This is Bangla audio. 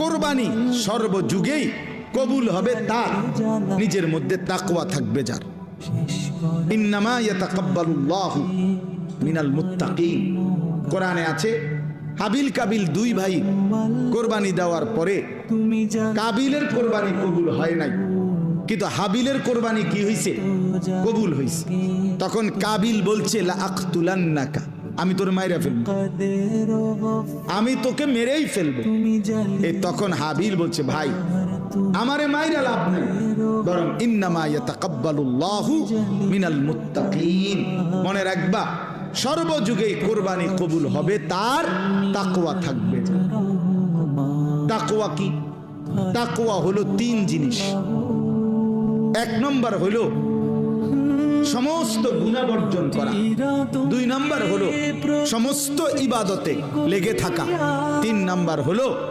কোরবানি সর্বযুগেই কবুল হবে তার। নিজের মধ্যে তাকওয়া থাকবে যার। ইন্নামা ইয়াতাকাব্বালুল্লাহু মিনাল মুত্তাকিন। কোরআনে আছে হাবিল কাবিল দুই ভাই কোরবানি দেওয়ার পরে কাবিলের কোরবানি কবুল হয় নাই। কিন্তু হাবিলের কোরবানি কি হইছে? কবুল হইছে। তখন কাবিল বলছে লা আখতুলান্নাকা। আমি তোর মাইরা ফেলব। আমি তোকে মেরেই ফেলব। এই তখন হাবিল বলছে, ভাই, আমারে মাইরা লাভ নেই। বরং ইন্নামা ইয়াতাকাব্বালুল্লাহু মিনাল মুত্তাকিন। মনে রাখবা, সর্বযুগে কোরবানি কবুল হবে, তার তাকওয়া থাকবে। তাকওয়া কি? তাকওয়া হলো তিন জিনিস। এক নম্বর হলো সমস্ত গুণা বর্জন করা। দুই নাম্বার হলো সমস্ত ইবাদতে লেগে থাকা। তিন নাম্বার হলো